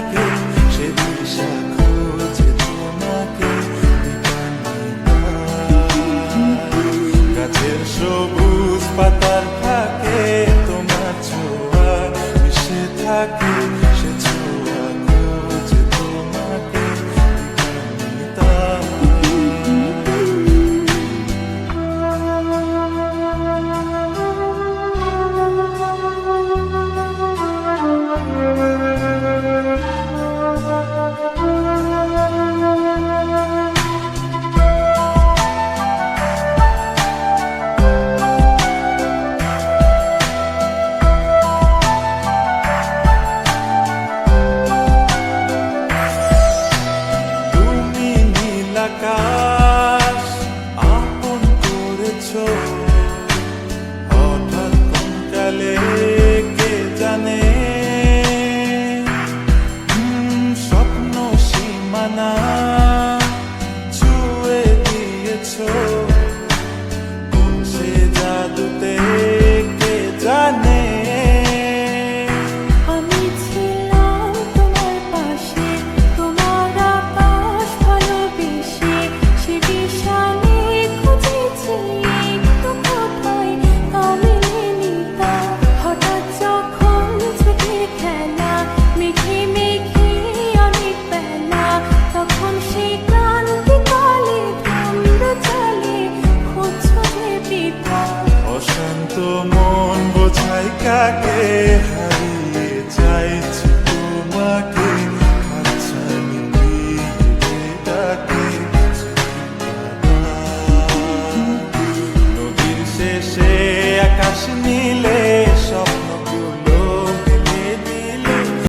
like this. la cara. মন বোঝাই কাকে হয়